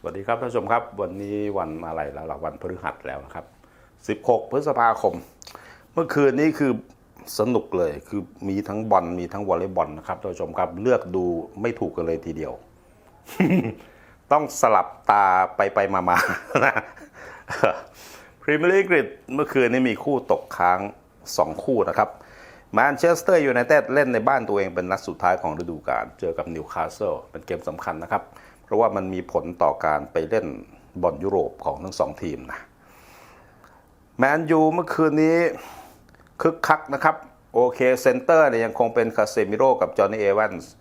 สวัสดีครับท่านผู้ชมครับ วันนี้วันอะไรแล้วล่ะวันพฤหัสแล้วนะครับ 16 พฤษภาคม เมื่อคืนนี้คือสนุกเลยคือมีทั้งบอลมีทั้งวอลเลย์บอลนะครับท่านผู้ชมครับเลือกดูไม่ถูกกันเลยทีเดียว ต้องสลับตาไปไปมามานะพรีเมียร์ลีกอังกฤษเมื่อคืนนี้มีคู่ตกค้าง 2 คู่นะครับ แมนเชสเตอร์ยูไนเต็ดเล่นในบ้านตัวเองเป็นนัดสุดท้ายของฤดูกาลเจอกับนิวคาสเซิลเป็นเกมสำคัญนะครับ เพราะว่ามันมีผลต่อการไปเล่นบอลยุโรปของทั้งสองทีมนะแมนยูเมื่อคืนนี้คึกคักนะครับ โอเคเซนเตอร์เนี่ยยังคงเป็นคาเซมิโร่กับจอห์นนี่เอวันส์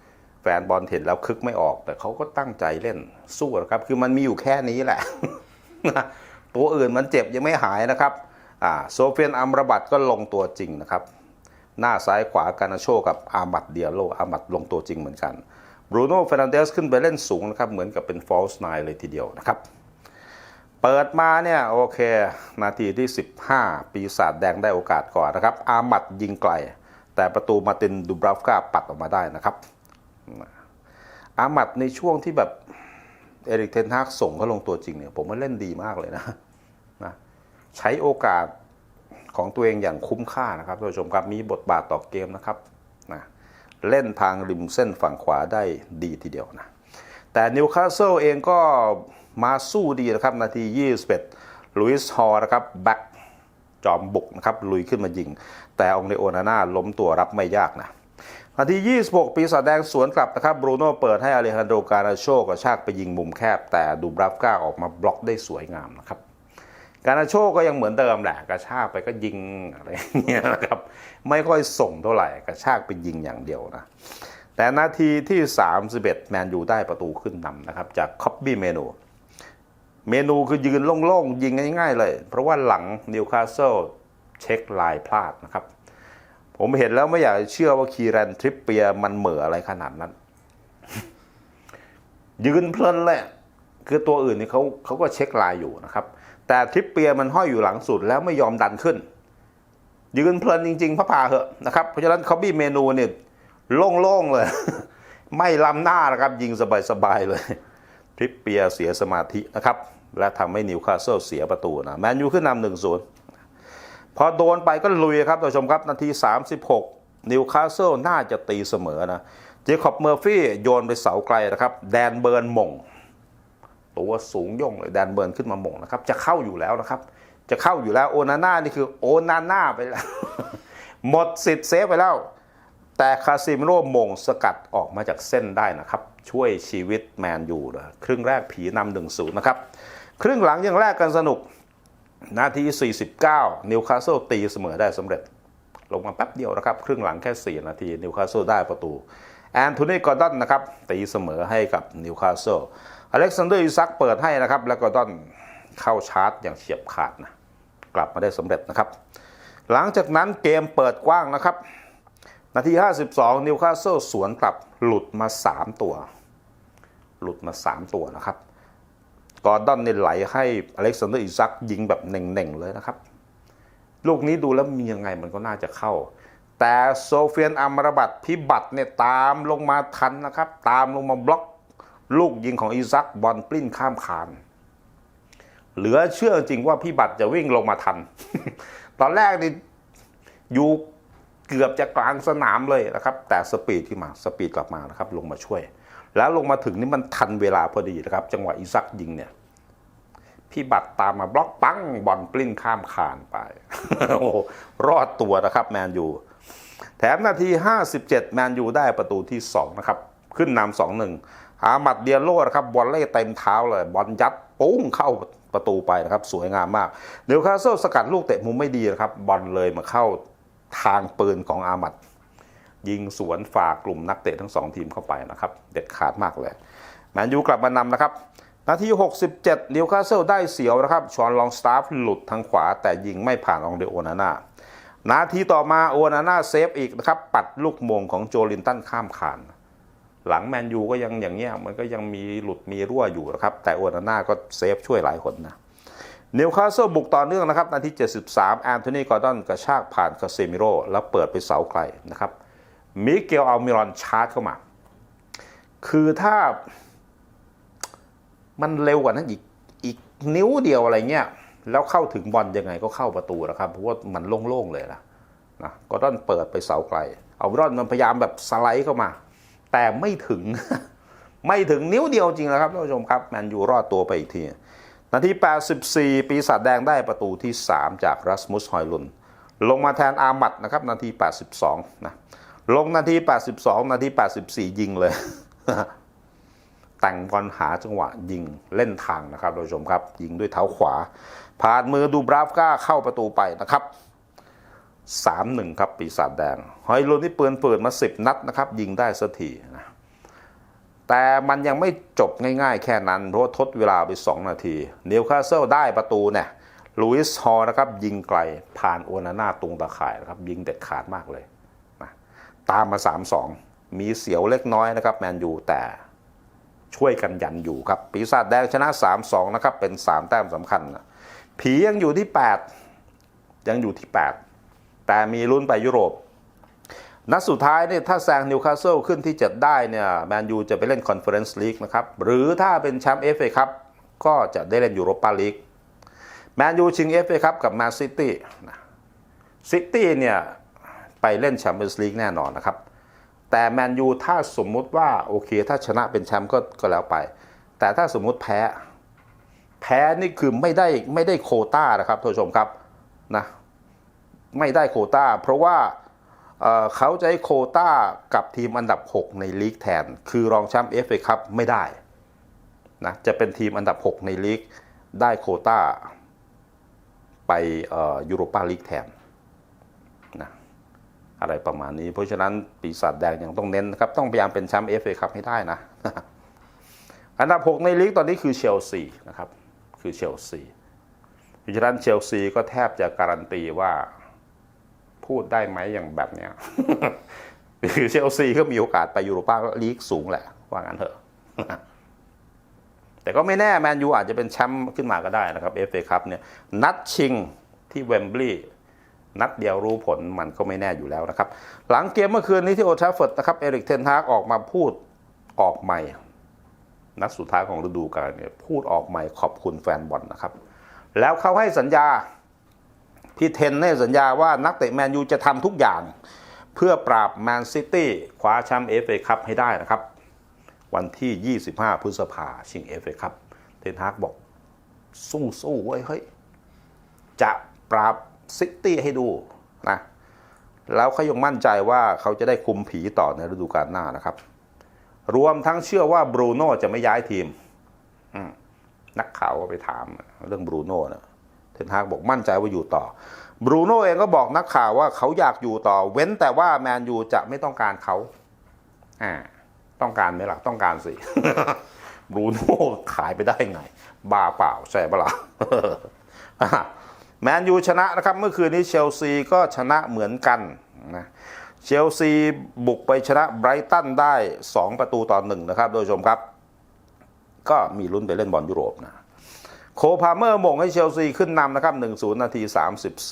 แฟนบอลเห็นแล้วคึกไม่ออก แต่เขาก็ตั้งใจเล่นสู้นะครับ คือมันมีอยู่แค่นี้แหละ ตัวอื่นมันเจ็บยังไม่หายนะครับโซเฟียนอัมรบัตก็ลงตัวจริงนะครับ หน้าซ้ายขวาการนาโชกับอามัดเดียโลอามัดลงตัวจริงเหมือนกันบรูโน่เฟรนันเดสขึ้นไปเล่นสูงนะครับเหมือนกับเป็นฟอลส์ไนเลยทีเดียวนะครับเปิดมาเนี่ยโอเค นาทีที่ 15 ปีศาจแดงได้โอกาสก่อนนะครับ อามัดยิงไกล แต่ประตูมาตินดูบราฟกาปัดออกมาได้นะครับ อามัดในช่วงที่แบบเอริกเทนฮากส่งเขาลงตัวจริงเนี่ยผมว่าเล่นดีมากเลยนะนะ ใช้โอกาส ของตัวเองอย่างคุ้มค่านะครับท่านผู้ชมครับมีบทบาทต่อเกมนะครับนะเล่นทางริมเส้นฝั่งขวาได้ดีทีเดียวนะแต่นิวคาสเซิลเองก็มาสู้ดีนะครับ นาที 21 ลุยส์ฮอร์นะครับแบ็กจอมบุกนะครับ ลุยขึ้นมายิง แต่องเดโอนาน่าล้มตัวรับไม่ยากนะนาที 26 ปีศาจแดงสวนกลับนะครับบรูโน่เปิดให้อเลฮันโดการาโชกระชากไปยิงมุมแคบ แต่ดูบราฟก้าออกมาบล็อกได้สวยงามนะครับ การาโชก็ยังเหมือนเดิมแหละกระชากไปก็ยิงอะไรเงี้ยนะครับไม่ค่อยส่งเท่าไหร่กระชากไปยิงอย่างเดียวนะแต่นาทีที่ 31 แมนยูได้ประตูขึ้นนำนะครับ จากคอบบี้เมนู เมนูคือยืนโล่งๆ ยิงง่ายๆเลย เพราะว่าหลังนิวคาสเซิลเช็คลายพลาดนะครับ ผมเห็นแล้วไม่อยากเชื่อว่าคีแรนทริปเปียมันเหม่ออะไรขนาดนั้น ยืนเพลินเลยคือตัวอื่นนี่เขาเขาก็เช็คลายอยู่นะครับ แต่ทริปเปียมันห้อยอยู่หลังสุดแล้วไม่ยอมดันขึ้น ยืนเพลินจริง ๆพระพาเหอะนะครับ เพราะฉะนั้นคอบบี้เมนูเนี่ยโล่งๆเลย ไม่ล้ำหน้านะครับ ยิงสบายๆเลยทริปเปียเสียสมาธินะครับ และทำให้นิวคาสเซิลเสียประตูนะแมนยูขึ้นนำหนึ่งศูนย์พอโดนไปก็ลุยครับท่านผู้ชมครับ นาที 36 นิวคาสเซิลน่าจะตีเสมอนะเจคอบเมอร์ฟี่โยนไปเสาไกลนะครับ แดนเบิร์นม่ง ตัวสูงย่งเลยแดนเบิร์นขึ้นมาหม่งนะครับ จะเข้าอยู่แล้วนะครับ จะเข้าอยู่แล้วโอนาน่านี่คือโอนาน่าไปแล้วหมดสิทธิ์เซฟไปแล้ว แต่คาซิมโร่มงสกัดออกมาจากเส้นได้นะครับ ช่วยชีวิตแมนยูเลยครึ่งแรกผีนำหนึ่งศูนย์นะครับ ครึ่งหลังยังแรกกันสนุก นาที 49 นิวคาสเซิลตีเสมอได้สำเร็จ ลงมาแป๊บเดียวนะครับ ครึ่งหลังแค่ 4 นาที นิวคาสเซิลได้ประตู แอนโทนีกอร์ดอนนะครับตีเสมอให้กับนิวคาสเซิล อเล็กซานเดอร์อิซักเปิดให้นะครับ แล้วกอร์ดอนเข้าชาร์จอย่างเฉียบขาดนะกลับมาได้สำเร็จนะครับ หลังจากนั้นเกมเปิดกว้างนะครับ นาที 52 นิวคาสเซิลสวนกลับหลุดมา 3 ตัว หลุดมา 3 ตัวนะครับกอร์ดอนเนี่ยไหลให้อเล็กซานเดอร์อิซักยิงแบบเน่งๆเลยนะครับ ลูกนี้ดูแล้วมียังไงมันก็น่าจะเข้า แต่โซเฟียนอัมรบัตพิบัตเนี่ยตามลงมาทันนะครับ ตามลงมาบล็อก ลูกยิงของอิซักบอลปลิ้นข้ามคาน เหลือเชื่อจริงว่าพี่บัตรจะวิ่งลงมาทัน ตอนแรกนี่อยู่เกือบจะกลางสนามเลยนะครับ แต่สปีดที่มาสปีดกลับมานะครับลงมาช่วย แล้วลงมาถึงนี่มันทันเวลาพอดีนะครับ จังหวะอิซักยิงเนี่ยพี่บัตรตามมาบล็อกปังบอลปลิ้นข้ามคานไปโอ้รอดตัวนะครับแมนยูแถมนาที 57 แมนยูได้ประตูที่ 2 นะครับ ขึ้นนำสองหนึ่ง อาหมัดเดียโลนะครับบอลเล่เต็มเท้าเลยบอลยัดปุ้งเข้าประตูไปนะครับ สวยงามมากนิวคาเซิลสกัดลูกเตะมุมไม่ดีนะครับบอลเลยมาเข้าทางปืนของอามัด ยิงสวนฝากกลุ่มนักเตะทั้งสองทีมเข้าไปนะครับ เด็ดขาดมากเลยแมนยูกลับมานำนะครับนาที 67 นิวคาเซิลได้เสียวนะครับ ชอนลองสตาฟหลุดทางขวา แต่ยิงไม่ผ่านอองเดโอนาน่านาทีต่อมาโอนาน่าเซฟอีกนะครับ ปัดลูกมงของโจลินตันข้ามคาน หลังแมนยูก็ยังอย่างเงี้ยมันก็ยังมีหลุดมีรั่วอยู่นะครับ แต่โอนาน่าก็เซฟช่วยหลายคนนะนิวคาสเซิลบุกต่อเนื่องนะครับนาที 73 แอนโทนีกอร์ดอนกระชากผ่านคาเซมิโรแล้วเปิดไปเสาไกลนะครับมิเกลอัลมิรอนชาร์จเข้ามา คือถ้ามันเร็วกว่านั้นอีกอีกนิ้วเดียวอะไรเงี้ย แล้วเข้าถึงบอลยังไงก็เข้าประตูนะครับ เพราะว่ามันโล่งๆเลยนะนะก็ต้องเปิดไปเสาไกลเอารอนมันพยายามแบบสไลด์เข้ามา แต่ไม่ถึง ไม่ถึงนิ้วเดียวจริงนะครับท่านผู้ชมครับแมนยูรอดตัวไปอีกทีนาที 84 ปีศาจแดงได้ประตูที่ 3 จากรัสมุสฮอยลุน ลงมาแทนอามัดนะครับ นาที 82 นะ ลงนาที 82 นาที 84 ยิงเลย แต่งบอลหาจังหวะยิงเล่นทางนะครับท่านผู้ชมครับ ยิงด้วยเท้าขวา ผ่านมือดูบราฟก้าเข้าประตูไปนะครับ 3-1 ครับ ปีศาจแดงฮอยลุนที่ปืนเปิดมา 10 นัดนะครับ ยิงได้สักทีนะแต่มันยังไม่จบง่ายๆแค่นั้น เพราะว่าทดเวลาไป 2 นาทีนิวคาสเซิลได้ประตูเนี่ยลุยส์ฮอลนะครับยิงไกลผ่านโอนาน่าตุงตะข่ายนะครับยิงเด็ดขาดมากเลยนะตามมา 3-2 มีเสียวเล็กน้อยนะครับแมนยูแต่ช่วยกันยันอยู่ครับ ปีศาจแดงชนะ 3-2 นะครับ เป็น 3 แต้มสำคัญนะผียังอยู่ที่ 8 ยังอยู่ที่ 8 แต่มีลุ้นไปยุโรป นัดสุดท้ายเนี่ยถ้าแซงนิวคาสเซิลขึ้นที่ 7 ได้เนี่ยแมนยูจะไปเล่นคอนเฟอเรนซ์ลีกนะครับ หรือถ้าเป็นแชมป์เอฟเอครับก็จะได้เล่นยูโรปาลีกแมนยูชิงเอฟเอครับกับแมนซิตี้ซิตี้เนี่ยไปเล่นแชมเปี้ยนส์ลีกแน่นอนนะครับ แต่แมนยูถ้าสมมุติว่าโอเค ถ้าชนะเป็นแชมป์ก็ก็แล้วไป แต่ถ้าสมมุติแพ้ แพ้นี่คือไม่ได้ไม่ได้โคต้านะครับท่านผู้ชมครับนะ ไม่ได้โคต้า เพราะว่าเเขาจะให้โคต้ากับทีมอันดับ 6 ในลีกแทน คือรองแชมป์เอฟเอคัพไม่ได้นะจะเป็นทีมอันดับ 6 ในลีกได้โคต้า ไปยูโรปาลีกแทนนะอะไรประมาณนี้ เพราะฉะนั้นปีศาจแดงยังต้องเน้นนะครับ ต้องพยายามเป็นแชมป์เอฟเอคัพให้ได้นะ อันดับ 6 ในลีกตอนนี้คือเชลซีนะครับ คือเชลซีเพราะฉะนั้นเชลซีก็แทบจะการันตีว่า พูดได้ไหมอย่างแบบเนี้ยคือเชลซีก็มีโอกาสไปยูโรปาลีกสูงแหละ ว่างั้นเถอะ แต่ก็ไม่แน่แมนยูอาจจะเป็นแชมป์ขึ้นมาก็ได้นะครับเอฟเอคัพเนี่ย นัดชิงที่เวมบลีย์นัดเดียวรู้ผลมันก็ไม่แน่อยู่แล้วนะครับ หลังเกมเมื่อคืนนี้ที่โอทราฟฟอร์ดนะครับ เอริกเทนฮากออกมาพูดออกใหม่ นัดสุดท้ายของฤดูกาลเนี่ยพูดออกใหม่ขอบคุณแฟนบอลนะครับ แล้วเขาให้สัญญา พี่เทนให้สัญญาว่านักเตะแมนยูจะทำทุกอย่าง เพื่อปราบแมนซิตี้คว้าแชมป์เอฟเอคัพให้ได้นะครับ วันที่ 25 พฤษภาชิงเอฟเอคัพเทนฮากบอก สู้สู้ๆเว้ยเฮ้ยจะปราบซิตี้ให้ดูนะแล้วเขายังมั่นใจว่าเขาจะได้คุมผีต่อในฤดูกาลหน้านะครับ รวมทั้งเชื่อว่าบรูโน่จะไม่ย้ายทีมอืมนักข่าวก็ไปถามเรื่องบรูโน่นะ เทนฮากบอกมั่นใจว่าอยู่ต่อบรูโน่เองก็บอกนักข่าวว่าเขาอยากอยู่ต่อ เว้นแต่ว่าแมนยูจะไม่ต้องการเขาอ่าต้องการไหมล่ะต้องการสิบรูโน่ขายไปได้ไง บ้าเปล่าใช่ปะล่ะแมนยูชนะนะครับ เมื่อคืนนี้เชลซีก็ชนะเหมือนกันนะเชลซีบุกไปชนะไบรตันได้ 2 ประตูต่อหนึ่งนะครับโดยชมครับ ก็มีลุ้นไปเล่นบอลยุโรปนะ โคพาเมอร์มงให้เชลซีขึ้นนำนะครับ 1-0 นาที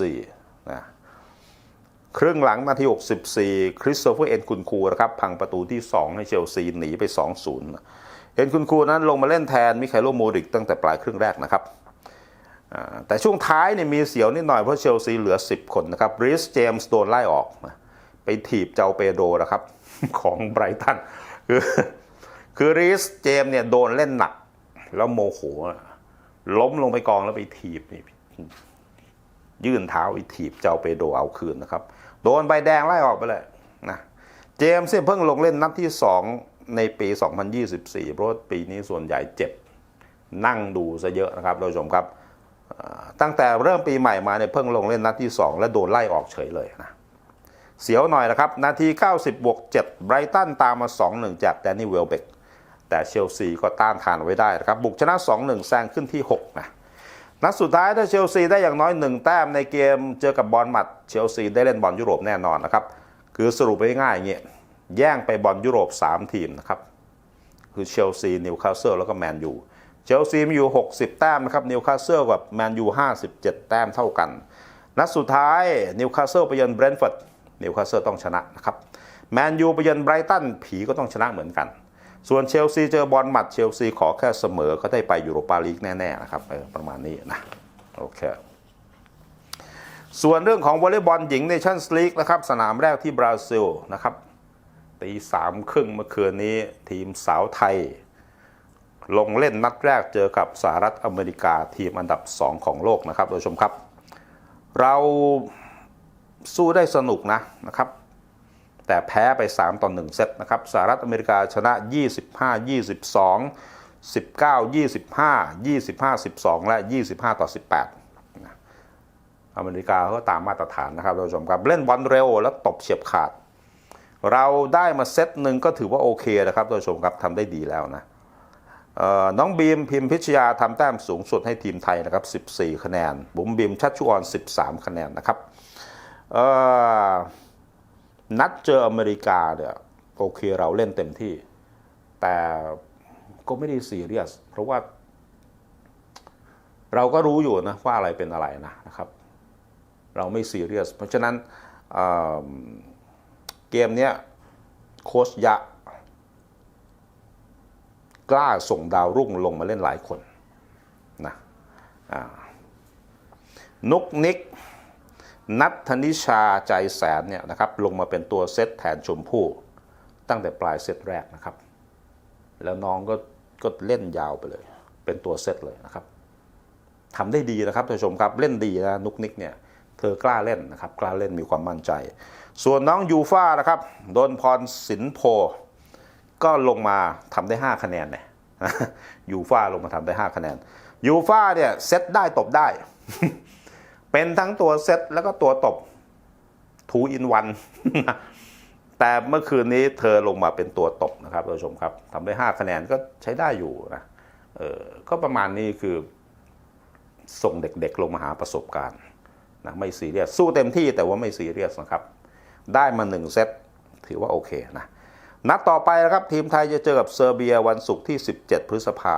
34นะครึ่งหลังนาที 64 คริสโตเฟอร์เอ็นคุนคูนะครับ พังประตูที่ 2 ให้เชลซีหนีไป 2-0 เอ็นคุนคูนั้นลงมาเล่นแทนมิคาโลโมดริกตั้งแต่ปลายครึ่งแรกนะครับแต่ช่วงท้ายเนี่ยมีเสียวนิดหน่อยเพราะเชลซีเหลือ 10 คนนะครับริสเจมส์โดนไล่ออก ไปถีบเจ้าเปโดนะครับ ของไบรตัน คือคือริสเจมส์เนี่ยโดนเล่นหนัก แล้วโมโหอะ ล้มลงไปกองแล้วไปถีบนี่ยื่นเท้าไปถีบเจ้าเปโดเอาคืนนะครับ โดนใบแดงไล่ออกไปเลยนะเจมส์เพิ่งลงเล่นนัดที่ 2 ในปี 2024 เพราะปีนี้ส่วนใหญ่เจ็บ นั่งดูซะเยอะนะครับท่านผู้ชมครับตั้งแต่เริ่มปีใหม่มาเนี่ยเพิ่งลงเล่นนัดที่ 2 และโดนไล่ออกเฉยเลยนะเสียวหน่อยนะครับ นาที 90บวก7ไบรตันตามมา 2-1 จากแดนนี่เวลเบก แต่เชลซีก็ต้านทานไว้ได้นะครับ บุกชนะ 2-1 แซงขึ้นที่ 6 นะนัดสุดท้ายถ้าเชลซีได้อย่างน้อย 1 แต้มในเกมเจอกับบอลหมัดเชลซีได้เล่นบอลยุโรปแน่นอนนะครับ คือสรุปไปง่ายๆอย่างเงี้ยแย่งไปบอลยุโรป 3 ทีมนะครับ คือเชลซีนิวคาสเซิลแล้วก็แมนยูเชลซีมีอยู่ 60 แต้มนะครับนิวคาสเซิลกับแมนยู57 แต้มเท่ากัน นัดสุดท้ายนิวคาสเซิลไปเยือนเบรนท์ฟอร์ดนิวคาสเซิลต้องชนะนะครับแมนยูไปเยือนไบรตันผีก็ต้องชนะเหมือนกัน ส่วนเชลซีเจอบอลหมัดเชลซีขอแค่เสมอก็ได้ไปยูโรปาลีกแน่ๆนะครับเออประมาณนี้นะโอเคส่วนเรื่องของวอลเลย์บอลหญิงเนชั่นสลีกนะครับสนามแรกที่บราซิลนะครับตีสามครึ่งเมื่อคืนนี้ทีมสาวไทย ลงเล่นนัดแรกเจอกับสหรัฐอเมริกาทีมอันดับ 2 ของโลกนะครับท่านผู้ชมครับ เราสู้ได้สนุกนะนะครับ แต่แพ้ไป 3 ต่อ 1 เซตนะครับสหรัฐอเมริกาชนะ 25 22 19 25 25 12 และ 25 ต่อ 18 อเมริกาก็ตามมาตรฐานนะครับท่านผู้ชมครับ เล่นบอลเร็วแล้วตบเฉียบขาด เราได้มาเซตหนึ่งก็ถือว่าโอเคนะครับท่านผู้ชมครับทำได้ดีแล้วนะน้องบีมพิมพิชยาทำแต้มสูงสุดให้ทีมไทยนะครับ 14 คะแนน บุ๋มบิมชัชชุออน 13 คะแนนนะครับเอ่อ นัดเจออเมริกาเนี่ยโอเคเราเล่นเต็มที่ แต่ก็ไม่ได้ซีเรียส เพราะว่า เราก็รู้อยู่นะว่าอะไรเป็นอะไรนะนะครับ เราไม่ซีเรียส เพราะฉะนั้นเเกมเนี้ยโคชยะ กล้าส่งดาวรุ่งลงมาเล่นหลายคนนะนุกนิก นัทธนิชาใจแสนเนี่ยนะครับลงมาเป็นตัวเซตแทนชมพู่ตั้งแต่ปลายเซตแรกนะครับ แล้วน้องก็ก็เล่นยาวไปเลย เป็นตัวเซตเลยนะครับทำได้ดีนะครับท่านผู้ชมครับเล่นดีนะนุกนิกเนี่ยเธอกล้าเล่นนะครับกล้าเล่นมีความมั่นใจ ส่วนน้องยูฟ่านะครับโดนพรสินโพ ก็ลงมาทำได้ 5 คะแนนเนี่ยยูฟ่าลงมาทำได้ 5 คะแนนยูฟ่าเนี่ยเซตได้ตบได้ เป็นทั้งตัวเซตแล้วก็ตัวตบทูอินวันแต่เมื่อคืนนี้เธอลงมาเป็นตัวตบนะครับท่านผู้ชมครับทำได้ 5 คะแนนก็ใช้ได้อยู่นะเออก็ประมาณนี้คือส่งเด็กๆลงมาหาประสบการณ์นะไม่ซีเรียสสู้เต็มที่แต่ว่าไม่ซีเรียสนะครับ ได้มา 1 เซตถือว่าโอเคนะนัดต่อไปนะครับทีมไทยจะเจอกับเซอร์เบียวันศุกร์ที่ 17 พฤษภา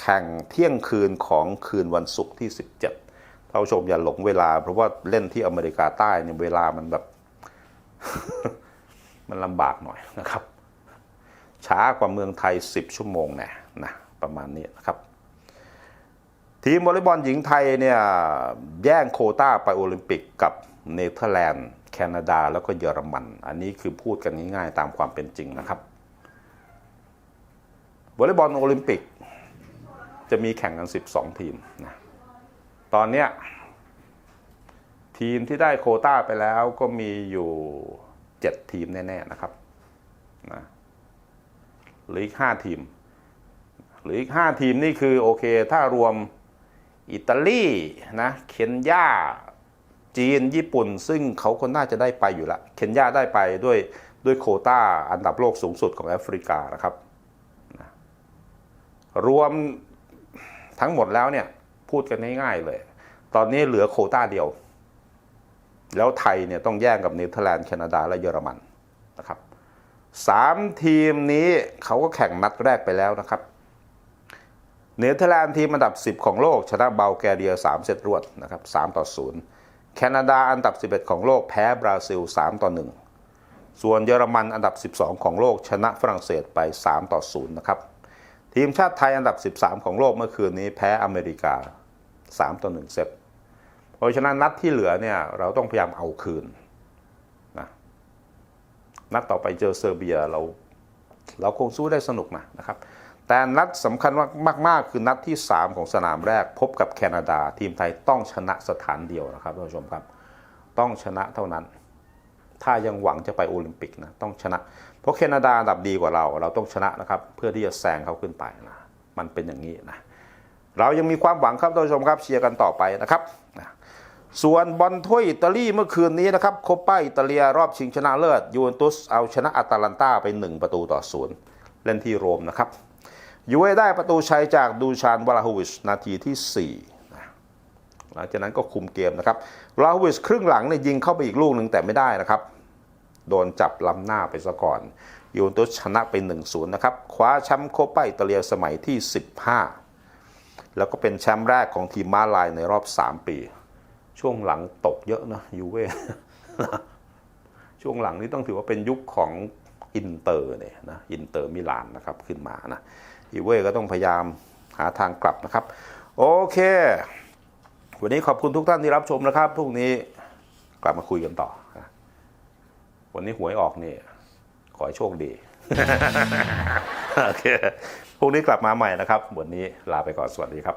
แข่งเที่ยงคืนของคืนวันศุกร์ที่ 17 ท่านผู้ชมอย่าหลงเวลา เพราะว่าเล่นที่อเมริกาใต้เนี่ยเวลามันแบบ มันลำบากหน่อยนะครับ ช้ากว่าเมืองไทย 10 ชั่วโมงแน่นะประมาณนี้นะครับทีมวอลเลย์บอลหญิงไทยเนี่ยแย่งโคต้าไปโอลิมปิกกับเนเธอร์แลนด์แคนาดาแล้วก็เยอรมัน อันนี้คือพูดกันง่ายๆตามความเป็นจริงนะครับวอลเลย์บอลโอลิมปิกจะมีแข่งกัน 12 ทีมนะ ตอนเนี้ยทีมที่ได้โคต้าไปแล้วก็มีอยู่7ทีมแน่ๆนะครับนะหรืออีก5ทีม หรืออีก5ทีมนี่คือโอเค ถ้ารวมอิตาลีนะเคนยาจีนญี่ปุ่น ซึ่งเขาก็น่าจะได้ไปอยู่ละเคนยาได้ไปด้วยด้วยโคต้าอันดับโลกสูงสุดของแอฟริกานะครับนะรวมทั้งหมดแล้วเนี่ย พูดกันง่ายๆเลย ตอนนี้เหลือโคต้าเดียว แล้วไทยเนี่ยต้องแย่งกับเนเธอร์แลนด์แคนาดาและเยอรมันนะครับสามทีมนี้เขาก็แข่งนัดแรกไปแล้วนะครับ เนเธอร์แลนด์ทีมอันดับ 10 ของโลก ชนะเบลแกเรีย 3 เซตรวดนะครับ3ต่อ 0 แคนาดาอันดับ 11 ของโลกแพ้บราซิล 3 ต่อ 1 ส่วนเยอรมันอันดับ 12 ของโลกชนะฝรั่งเศสไป 3 ต่อ 0 นะครับ ทีมชาติไทยอันดับ 13 ของโลกเมื่อคืนนี้แพ้อเมริกา 3 ต่อ 1 เซต เพราะฉะนั้นนัดที่เหลือเนี่ยเราต้องพยายามเอาคืนนะนัดต่อไปเจอเซอร์เบียเราเราคงสู้ได้สนุกนะนะครับ แต่นัดสำคัญมากๆ คือนัดที่ 3 ของสนามแรกพบกับแคนาดา ทีมไทยต้องชนะสถานเดียวนะครับท่านผู้ชมครับ ต้องชนะเท่านั้น ถ้ายังหวังจะไปโอลิมปิกนะต้องชนะ เพราะแคนาดาอันดับดีกว่าเรา เราต้องชนะนะครับ เพื่อที่จะแซงเขาขึ้นไปนะมันเป็นอย่างนี้นะเรายังมีความหวังครับท่านผู้ชมครับเชียร์กันต่อไปนะครับนะส่วนบอลถ้วยอิตาลีเมื่อคืนนี้นะครับโคป้าอิตาเลียรอบชิงชนะเลิศยูเวนตุสเอาชนะอาตาลันตาไป 1 ประตูต่อศูนย์เล่นที่โรมนะครับยูเว่ได้ประตูชัยจากดูชานวลาโฮวิชนาทีที่4นะหลังจากนั้นก็คุมเกมนะครับวลาโฮวิชครึ่งหลังเนี่ยยิงเข้าไปอีกลูกหนึ่งแต่ไม่ได้นะครับ โดนจับล้ำหน้าไปซะก่อนยูเวนตุสชนะไป 1-0 นะครับ คว้าแชมป์โคปาอิตาเลียสมัยที่ 15 แล้วก็เป็นแชมป์แรกของทีมม้าลายในรอบ 3 ปี ช่วงหลังตกเยอะนะยูเว่ช่วงหลังนี้ต้องถือว่าเป็นยุคของอินเตอร์เนี่ยนะอินเตอร์มิลานนะครับขึ้นมานะอีเว่ก็ต้องพยายามหาทางกลับนะครับ โอเค วันนี้ขอบคุณทุกท่านที่รับชมนะครับพรุ่งนี้กลับมาคุยกันต่อ วันนี้หวยออกนี่ ขอให้โชคดีโอเคพรุ่งนี้กลับมาใหม่นะครับ วันนี้ลาไปก่อนสวัสดีครับ